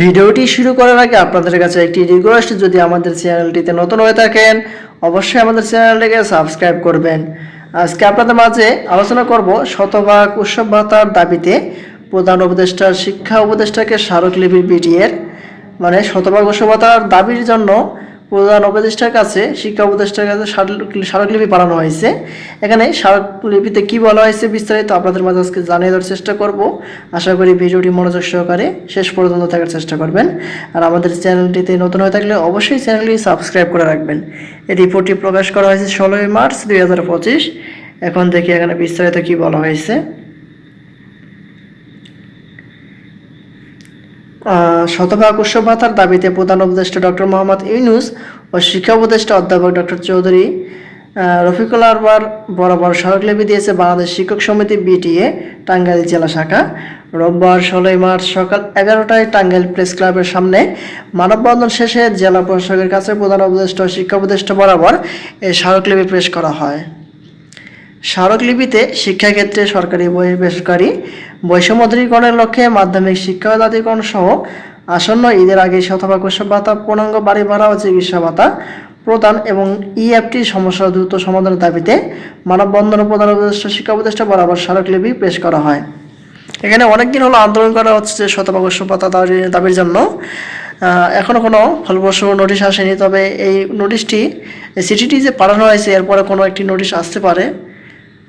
ভিডিওটি শুরু করার আগে আপনাদের কাছে একটি রিকোয়েস্ট যদি আমাদের চ্যানেলটিতে নতুন হয়ে থাকেন, অবশ্যই আমাদের চ্যানেলটিকে সাবস্ক্রাইব করবেন। আজকে আপনাদের মাঝে আলোচনা করব শতভাগ উৎসব ভাতার দাবিতে প্রধান উপদেষ্টার শিক্ষা উপদেষ্টাকে স্মারকলিপি বিটিএর মানে শতভাগ উৎসব ভাতার দাবির জন্য প্রধান উপদেষ্টার কাছে, শিক্ষা উপদেষ্টার কাছে স্মারক- স্মারকলিপি পাঠানো হয়েছে। এখানে স্মারকলিপিতে কি বলা হয়েছে বিস্তারিত আপনাদের মাঝে আজকে জানিয়ে দেওয়ার চেষ্টা করব। আশা করি ভিডিওটি মনোযোগ সহকারে শেষ পর্যন্ত থাকার চেষ্টা করবেন। আর আমাদের চ্যানেলটিতে নতুন হয়ে থাকলে অবশ্যই চ্যানেলটি সাবস্ক্রাইব করে রাখবেন। এই রিপোর্টটি প্রকাশ করা হয়েছে ষোলোই মার্চ দুই হাজার পঁচিশ। এখন দেখি এখানে বিস্তারিত কি বলা হয়েছে। শতভাগ ভাতার দাবিতে প্রধান উপদেষ্টা ডক্টর মোহাম্মদ ইউনুস ও শিক্ষা উপদেষ্টা অধ্যাপক ডক্টর চৌধুরী রফিকুল আরবার বরাবর স্মারকলিপি দিয়েছে বাংলাদেশ শিক্ষক সমিতি বিটিএ, টাঙ্গাইল জেলা শাখা। রোববার ষোলোই মার্চ সকাল এগারোটায় টাঙ্গাইল প্রেস ক্লাবের সামনে মানববন্ধন শেষে জেলা প্রশাসকের কাছে প্রধান উপদেষ্টা ও শিক্ষা উপদেষ্টা বরাবর এই স্মারকলিপি পেশ করা হয়। স্মারকলিপিতে শিক্ষাক্ষেত্রে সরকারি বেসরকারি বৈষম্য দূরীকরণের লক্ষ্যে মাধ্যমিক শিক্ষা দাতিকরণ সহ আসন্ন ঈদের আগে শতভাগ উৎসব ভাতা পূর্ণাঙ্গ বাড়ি ভাড়া ও চিকিৎসা ভাতা প্রদান এবং ইএফটি সমস্যা দ্রুত সমাধানের দাবিতে মানববন্ধন প্রধান উপদেষ্টা, শিক্ষা উপদেষ্টা বরাবর স্মারকলিপি পেশ করা হয়। এখানে অনেকদিন হলো আন্দোলন করা হচ্ছে যে শতভাগ উৎসব ভাতা দাবির জন্য। এখনও কোনো ফলপ্রসূ নোটিশ আসেনি, তবে এই নোটিশটি সিটিটি যে পাঠানো হয়েছে, এরপরে কোনো একটি নোটিশ আসতে পারে।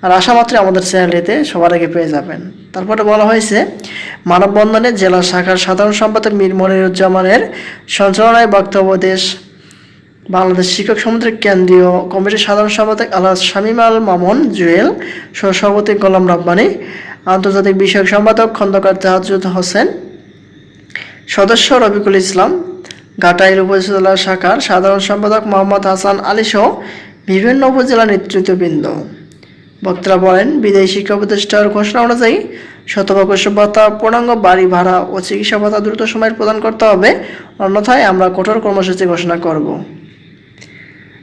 আর আশা মাত্রই আমাদের চ্যানেলটিতে সবার আগে পেয়ে যাবেন। তারপরে বলা হয়েছে, মানববন্ধনে জেলা শাখার সাধারণ সম্পাদক মীর মনিরুজ্জামানের সঞ্চালনায় বক্তব্য দেশ, বাংলাদেশ শিক্ষক সমিতির কেন্দ্রীয় কমিটির সাধারণ সম্পাদক আল্লাহ শামীম আল মামুন জুয়েল, সহসভাপতি গোলাম রব্বানী, আন্তর্জাতিক বিষয়ক সম্পাদক খন্দকার জাহাজুদ হোসেন, সদস্য রবিকুল ইসলাম, ঘাটাইল উপজেলা শাখার সাধারণ সম্পাদক মোহাম্মদ হাসান আলী সহ বিভিন্ন উপজেলা নেতৃত্ববৃন্দ। বক্তারা বলেন, বিদায়ী শিক্ষা প্রতিষ্ঠার ঘোষণা অনুযায়ী শতভাগ ভাতা, পূর্ণাঙ্গ বাড়ি ভাড়া ও চিকিৎসা ভাতা দ্রুত সময়ে প্রদান করতে হবে। অন্যথায় আমরা কঠোর কর্মসূচি ঘোষণা করব।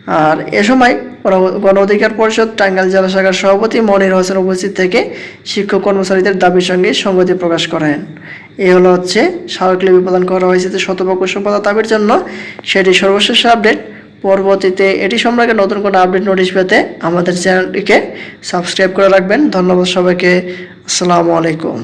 আর এ সময় গণ- অধিকার পরিষদ টাঙ্গাইল জেলা শাখার সভাপতি মনির হোসেন উপস্থিত থেকে শিক্ষক কর্মচারীদের দাবির সঙ্গে সংগতি প্রকাশ করেন। এ হলো হচ্ছে স্মারকলিপি প্রদান করা হয়েছে যে শতভাগ উৎসবতা দাবির জন্য সেটি সর্বশেষ আপডেট। পরবর্তীতে এটি সম্পর্কে নতুন কোনো আপডেট নোটিশ পেতে আমাদের চ্যানেলটিকে সাবস্ক্রাইব করে রাখবেন। ধন্যবাদ সবাইকে। আসসালামু আলাইকুম।